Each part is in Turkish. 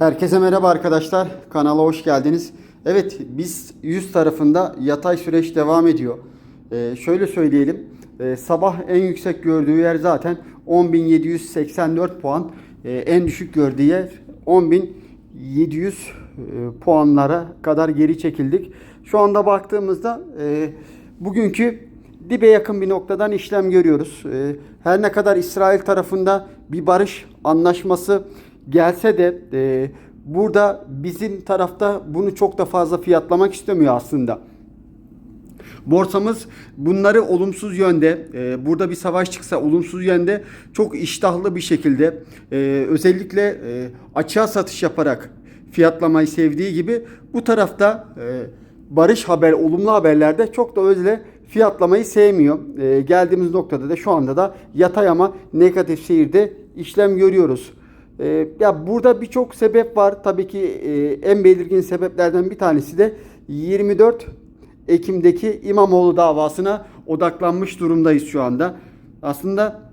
Herkese merhaba arkadaşlar. Kanala hoş geldiniz. Evet biz 100 tarafında yatay süreç devam ediyor. Ee, şöyle söyleyelim. Ee, sabah en yüksek gördüğü yer zaten 10.784 puan. Ee, en düşük gördüğü yer 10.700 e, puanlara kadar geri çekildik. Şu anda baktığımızda e, bugünkü dibe yakın bir noktadan işlem görüyoruz. Ee, Her ne kadar İsrail tarafında bir barış anlaşması gelse de e, burada bizim tarafta bunu çok da fazla fiyatlamak istemiyor aslında. Borsamız bunları olumsuz yönde, e, burada bir savaş çıksa olumsuz yönde çok iştahlı bir şekilde e, özellikle e, açığa satış yaparak fiyatlamayı sevdiği gibi bu tarafta e, barış haber, olumlu haberlerde çok da öyle fiyatlamayı sevmiyor. E, geldiğimiz noktada da şu anda da yatay ama negatif seyirde işlem görüyoruz. E, ya burada birçok sebep var. Tabii ki e, en belirgin sebeplerden bir tanesi de 24 Ekim'deki İmamoğlu davasına odaklanmış durumdayız şu anda. Aslında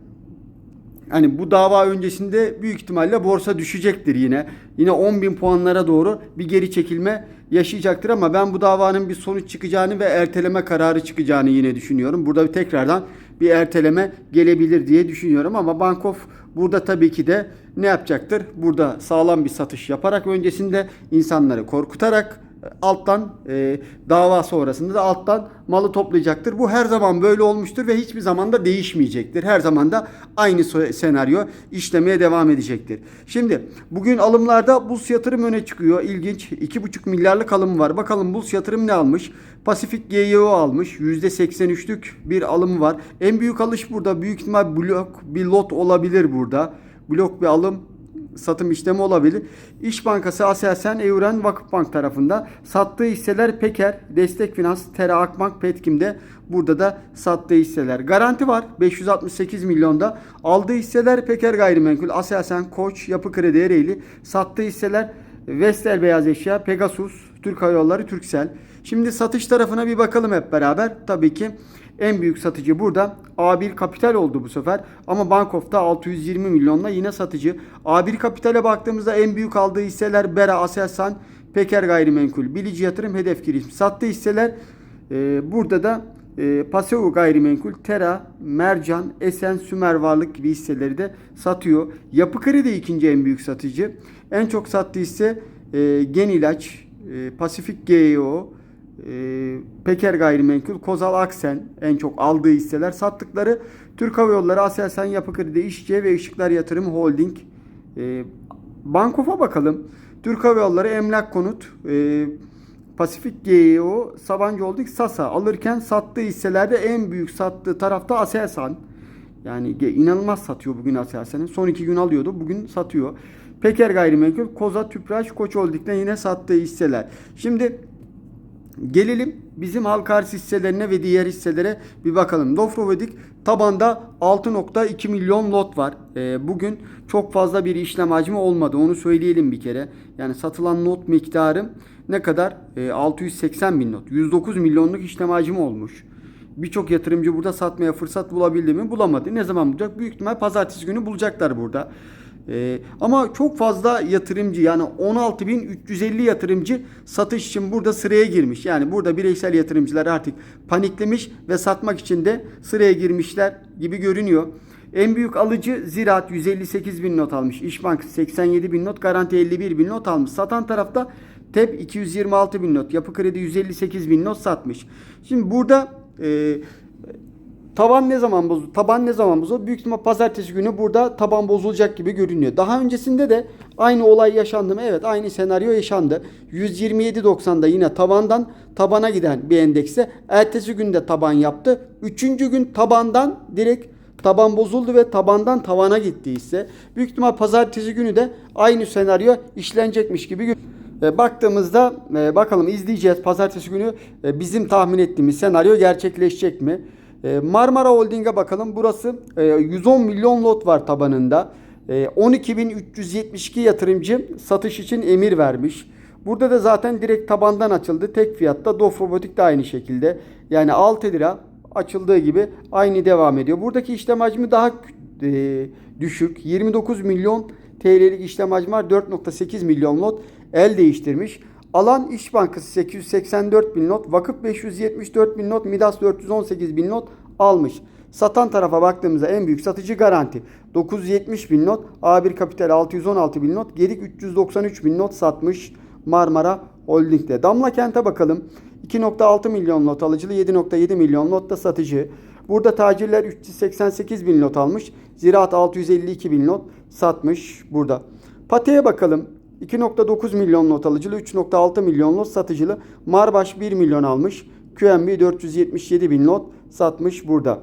Hani bu dava öncesinde büyük ihtimalle borsa düşecektir yine. Yine 10 bin puanlara doğru bir geri çekilme yaşayacaktır ama ben bu davanın bir sonuç çıkacağını ve erteleme kararı çıkacağını yine düşünüyorum. Burada bir tekrardan bir erteleme gelebilir diye düşünüyorum ama Bankof burada tabii ki de ne yapacaktır? Burada sağlam bir satış yaparak öncesinde insanları korkutarak alttan e, dava sonrasında da alttan malı toplayacaktır. Bu her zaman böyle olmuştur ve hiçbir zaman da değişmeyecektir. Her zaman da aynı senaryo işlemeye devam edecektir. Şimdi bugün alımlarda Bus Yatırım öne çıkıyor. İlginç. 2,5 milyarlık alım var. Bakalım Bus Yatırım ne almış? Pasifik GYO almış. %83'lük bir alım var. En büyük alış burada. Büyük ihtimal blok bir lot olabilir burada. Blok bir alım satım işlemi olabilir. İş Bankası Aselsan Evren Vakıfbank tarafında sattığı hisseler Peker, Destek Finans, Tera Akbank, Petkim'de burada da sattığı hisseler. Garanti var 568 milyonda. Aldığı hisseler Peker Gayrimenkul, Aselsan, Koç, Yapı Kredi Ereğli. Sattığı hisseler Vestel Beyaz Eşya, Pegasus, Türk Hava Yolları, Türksel. Şimdi satış tarafına bir bakalım hep beraber. Tabii ki en büyük satıcı burada A1 Kapital oldu bu sefer. Ama Bankof'ta 620 milyonla yine satıcı. A1 Kapital'e baktığımızda en büyük aldığı hisseler Bera, Aselsan, Peker Gayrimenkul, Bilici Yatırım, Hedef Girişim. Sattığı hisseler e, burada da e, Paseo Gayrimenkul, Tera, Mercan, Esen, Sümer Varlık gibi hisseleri de satıyor. Yapı Kredi ikinci en büyük satıcı. En çok sattığı hisse e, Genilaç, e, Pasifik GEO, Peker Gayrimenkul, Kozal Aksen en çok aldığı hisseler. Sattıkları Türk Hava Yolları, Aselsan Yapı Kredi, İşçi ve Işıklar Yatırım Holding. E, Bankof'a bakalım. Türk Hava Yolları, Emlak Konut, e, Pasifik GEO, Sabancı Holding, Sasa alırken sattığı hisselerde en büyük sattığı tarafta Aselsan. Yani inanılmaz satıyor bugün Aselsan'ın. Son iki gün alıyordu. Bugün satıyor. Peker Gayrimenkul, Koza, Tüpraş, Koç Holding'den yine sattığı hisseler. Şimdi Gelelim bizim halka arz hisselerine ve diğer hisselere bir bakalım. Dofrovedik tabanda 6.2 milyon lot var. Ee, bugün çok fazla bir işlem hacmi olmadı. Onu söyleyelim bir kere. Yani satılan not miktarı ne kadar? Ee, 680 bin not. 109 milyonluk işlem hacmi olmuş. Birçok yatırımcı burada satmaya fırsat bulabildi mi? Bulamadı. Ne zaman bulacak? Büyük ihtimal pazartesi günü bulacaklar burada. Ee, ama çok fazla yatırımcı yani 16.350 yatırımcı satış için burada sıraya girmiş. Yani burada bireysel yatırımcılar artık paniklemiş ve satmak için de sıraya girmişler gibi görünüyor. En büyük alıcı Ziraat 158 bin not almış. İş Bankası 87 bin not, Garanti 51 bin not almış. Satan tarafta TEP 226 bin not, Yapı Kredi 158 bin not satmış. Şimdi burada e, Taban ne zaman bozuldu? Taban ne zaman bozuldu? Büyük ihtimal pazartesi günü burada taban bozulacak gibi görünüyor. Daha öncesinde de aynı olay yaşandı mı? Evet aynı senaryo yaşandı. 127.90'da yine tabandan tabana giden bir endekse ertesi günde taban yaptı. Üçüncü gün tabandan direkt taban bozuldu ve tabandan tavana gitti ise büyük ihtimal pazartesi günü de aynı senaryo işlenecekmiş gibi görünüyor. E, Baktığımızda e, bakalım izleyeceğiz pazartesi günü e, bizim tahmin ettiğimiz senaryo gerçekleşecek mi? E, Marmara Holding'e bakalım. Burası e, 110 milyon lot var tabanında. E, 12.372 yatırımcı satış için emir vermiş. Burada da zaten direkt tabandan açıldı. Tek fiyatta Dof Robotik de aynı şekilde. Yani 6 lira açıldığı gibi aynı devam ediyor. Buradaki işlem hacmi daha e, düşük. 29 milyon TL'lik işlem hacmi var. 4.8 milyon lot el değiştirmiş. Alan İş Bankası 884 bin not, Vakıf 574 bin not, Midas 418 bin not almış. Satan tarafa baktığımızda en büyük satıcı Garanti 970 bin not, A1 Kapital 616 bin not, Gedik 393 bin not satmış Marmara Holding'de. Damla Kent'e bakalım. 2.6 milyon lot alıcılı 7.7 milyon lot da satıcı. Burada tacirler 388 bin lot almış. Ziraat 652 bin lot satmış burada. Pate'ye bakalım. 2.9 milyon lot alıcılı 3.6 milyon lot satıcılı. Marbaş 1 milyon almış. QNB 477 bin lot satmış burada.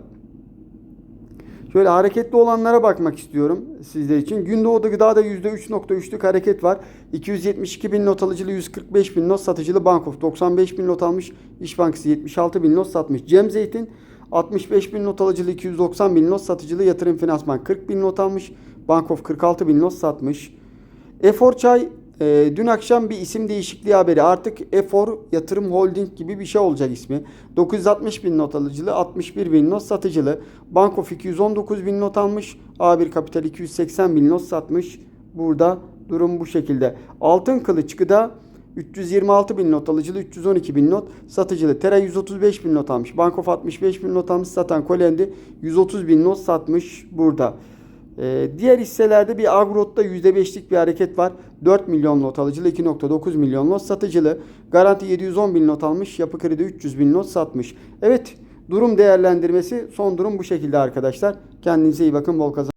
Şöyle hareketli olanlara bakmak istiyorum sizler için. Gündoğdu Gıda'da %3.3'lük hareket var. 272 bin not alıcılı 145 bin not satıcılı Bankof 95 bin not almış. İş Bankası 76 bin not satmış. Cem Zeytin 65 bin not alıcılı 290 bin not satıcılı Yatırım Finansman 40 bin not almış. Bankof 46 bin not satmış. Efor Çay e, dün akşam bir isim değişikliği haberi. Artık Efor Yatırım Holding gibi bir şey olacak ismi. 960 bin not alıcılı, 61 bin not satıcılı. Bankof 219 bin not almış. A1 Kapital 280 bin not satmış. Burada durum bu şekilde. Altın Kılıç Gıda 326 bin not alıcılı, 312 bin not satıcılı. Tera 135 bin not almış. Bankof 65 bin not almış. Satan Kolendi 130 bin not satmış burada. Ee, diğer hisselerde bir Agrot'ta %5'lik bir hareket var. 4 milyon not alıcılı, 2.9 milyon not satıcılı. Garanti 710 bin not almış. Yapı Kredi 300 bin not satmış. Evet durum değerlendirmesi son durum bu şekilde arkadaşlar. Kendinize iyi bakın bol kazan.